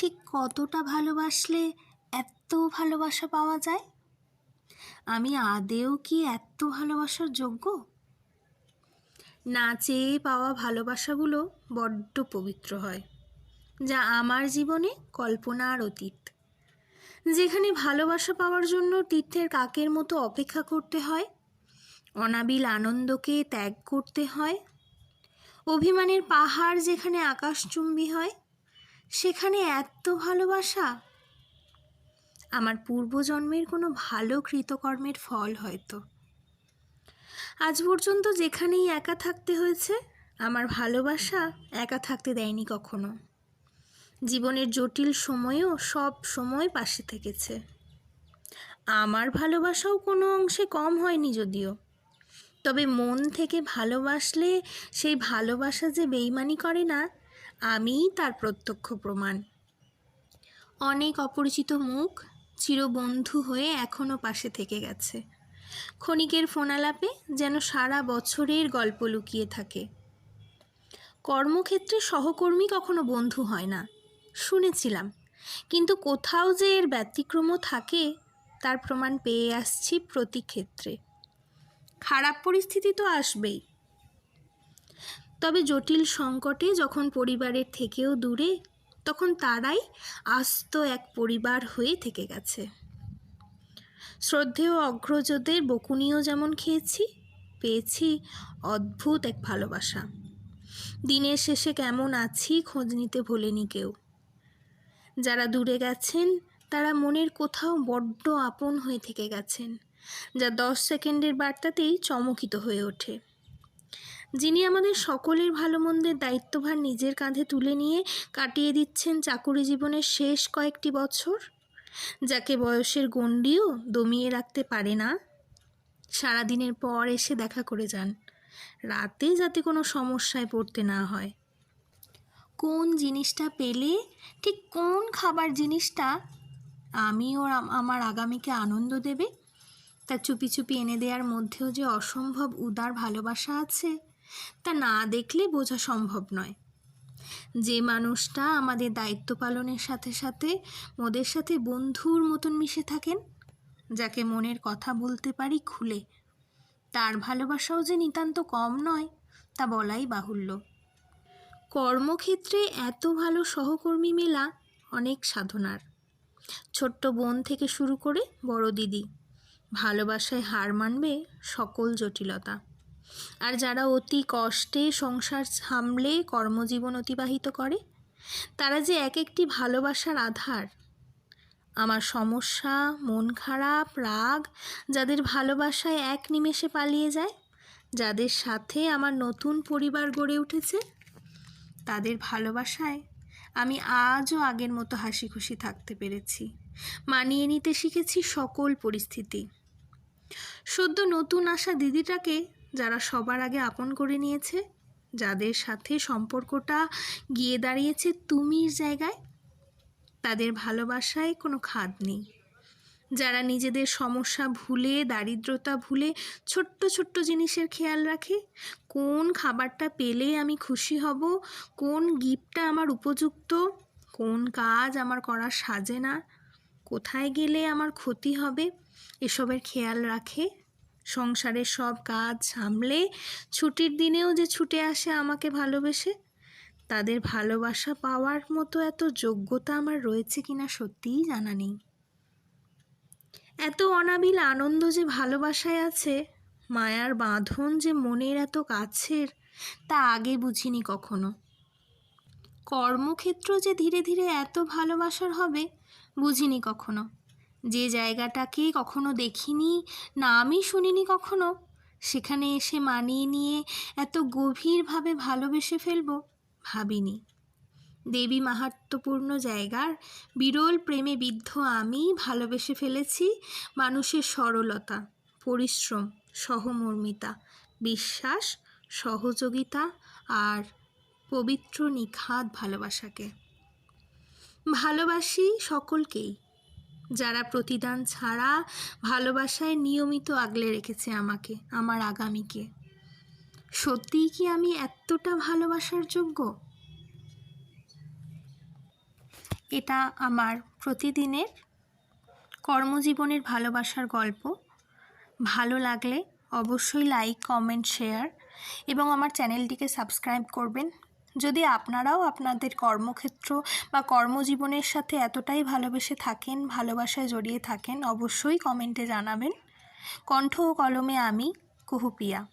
ঠিক কতটা ভালোবাসলে এত ভালোবাসা পাওয়া যায়? আমি আদেও কি এত ভালোবাসার যোগ্য? না চেয়ে পাওয়া ভালোবাসাগুলো বড্ড পবিত্র হয়, যা আমার জীবনে কল্পনার অতীত। যেখানে ভালোবাসা পাওয়ার জন্য তীর্থের কাকের মতো অপেক্ষা করতে হয়, অনাবিল আনন্দকে ত্যাগ করতে হয়, অভিমানের পাহাড় যেখানে আকাশচুম্বী হয় সেখানে এত ভালোবাসা? আমার পূর্বজন্মের কোনো ভালো কৃতকর্মের ফল হয়তো। আজ পর্যন্ত যেখানেই একা থাকতে হয়েছে, আমার ভালোবাসা একা থাকতে দেয়নি কখনো। জীবনের জটিল সময়েও সব সময় পাশে থেকেছে। আমার ভালোবাসাও কোনো অংশে কম হয়নি যদিও। তবে মন থেকে ভালোবাসলে সেই ভালোবাসা যে বেইমানি করে না আমিই তার প্রত্যক্ষ প্রমাণ। অনেক অপরিচিত মুখ চিরবন্ধু হয়ে এখনও পাশে থেকে গেছে। ক্ষণিকের ফোনালাপে যেন সারা বছরের গল্প লুকিয়ে থাকে। কর্মক্ষেত্রে সহকর্মী কখনো বন্ধু হয় না, শুনেছিলাম। কিন্তু কোথাও যে এর ব্যতিক্রমও থাকে, তার প্রমাণ পেয়ে আসছি প্রতি ক্ষেত্রে। খারাপ পরিস্থিতি তো আসবেই। তবে জটিল সংকটে যখন পরিবারের থেকেও দূরে, তখন তারাই আস্ত এক পরিবার হয়ে থেকে গেছে। শ্রদ্ধেয় অগ্রজদের বকুনিও যেমন খেয়েছি, পেয়েছি অদ্ভুত এক ভালোবাসা। দিনের শেষে কেমন আছি খোঁজ নিতে ভোলেনি কেউ। যারা দূরে গেছেন, তারা মনের কোথাও বড্ড আপন হয়ে থেকে গেছেন, যা দশ সেকেন্ডের বার্তাতেই চমকিত হয়ে ওঠে। যিনি আমাদের সকলের ভালো মন্দের দায়িত্বভার নিজের কাঁধে তুলে নিয়ে কাটিয়ে দিচ্ছেন চাকুরি জীবনের শেষ কয়েকটি বছর, যাকে বয়সের গণ্ডিও দমিয়ে রাখতে পারে না। সারাদিনের পর এসে দেখা করে যান, রাতে যাতে কোনো সমস্যায় পড়তে না হয়। কোন জিনিসটা পেলে, ঠিক কোন খাবার জিনিসটা আমি ওর আমার আগামীকে আনন্দ দেবে, তা চুপি চুপি এনে দেওয়ার মধ্যেও যে অসম্ভব উদার ভালোবাসা আছে। তা না দেখলে বোঝা সম্ভব নয়। যে মানুষটা আমাদের দায়িত্ব পালনের সাথে সাথে মোদের সাথে বন্ধুর মতন মিশে থাকেন, যাকে মনের কথা বলতে পারি খুলে, তার ভালোবাসাও যে নিতান্ত কম নয়, তা বলাই বাহুল্য। কর্মক্ষেত্রে এত ভালো সহকর্মী মেলা অনেক সাধনার। ছোট্ট বোন থেকে শুরু করে বড় দিদি, ভালোবাসায় হার মানবে সকল জটিলতা। আর যারা অতি কষ্টে সংসার সামলে কর্মজীবন অতিবাহিত করে, তারা যে এক একটি ভালোবাসার আধার। আমার সমস্যা, মন খারাপ, রাগ, যাদের ভালোবাসায় এক নিমেষে পালিয়ে যায়, যাদের সাথে আমার নতুন পরিবার গড়ে উঠেছে, তাদের ভালোবাসায় আমি আজও আগের মতো হাসি খুশি থাকতে পেরেছি। মানিয়ে নিতে শিখেছি সকল পরিস্থিতি। সদ্য নতুন আসা দিদিটাকে যারা সবার আগে আপন করে নিয়েছে, যাদের সাথে সম্পর্কটা গিয়ে দাঁড়িয়েছে তুমির জায়গায়, তাদের ভালোবাসায় কোনো খাদ নেই। যারা নিজেদের সমস্যা ভুলে, দারিদ্রতা ভুলে ছোট্ট ছোট্ট জিনিসের খেয়াল রাখে, কোন খাবারটা পেলে আমি খুশি হব, কোন গিফটটা আমার উপযুক্ত, কোন কাজ আমার করা সাজে না, কোথায় গেলে আমার ক্ষতি হবে, এসবের খেয়াল রাখে সংসারের সব কাজ সামলে ছুটির দিনেও যে ছুটে আসে আমাকে ভালোবেসে, তাদের ভালোবাসা পাওয়ার মতো এত যোগ্যতা আমার রয়েছে কিনা সত্যিই জানা নেই। এত অনাবিল আনন্দ যে ভালোবাসায় আছে, মায়ার বাঁধন যে মনের এত কাছের, তা আগে বুঝিনি কখনো। কর্মক্ষেত্র যে ধীরে ধীরে এত ভালোবাসার হবে, বুঝিনি কখনো। যে জায়গাটাকে কখনো দেখিনি, নামই শুনিনি কখনো। সেখানে এসে মানিয়ে নিয়ে এত গভীরভাবে ভালোবেসে ফেলব, ভাবিনি। দেবী মাহাত্ম্যপূর্ণ জায়গার বিরল প্রেমে বিদ্ধ আমি ভালোবেসে ফেলেছি মানুষের সরলতা, পরিশ্রম, সহমর্মিতা, বিশ্বাস, সহযোগিতা আর পবিত্র নিখাদ ভালোবাসাকে। ভালোবাসি সকলকেই। যারা প্রতিদান ছাড়া ভালোবাসায় নিয়মিত আগলে রেখেছে আমাকে, আমার আগামীকে। সত্যিই কি আমি এতটা ভালোবাসার যোগ্য? এটা আমার প্রতিদিনের কর্মজীবনের ভালোবাসার গল্প। ভালো লাগলে অবশ্যই লাইক কমেন্ট শেয়ার এবং আমার চ্যানেলটিকে সাবস্ক্রাইব করবেন। যদি আপনারাও আপনাদের কর্মক্ষেত্র বা কর্মজীবনের সাথে এতটাই ভালোবেসে থাকেন, ভালোবাসায় জড়িয়ে থাকেন, অবশ্যই কমেন্টে জানাবেন। কণ্ঠ ও কলমে আমি, কুহুপিয়া।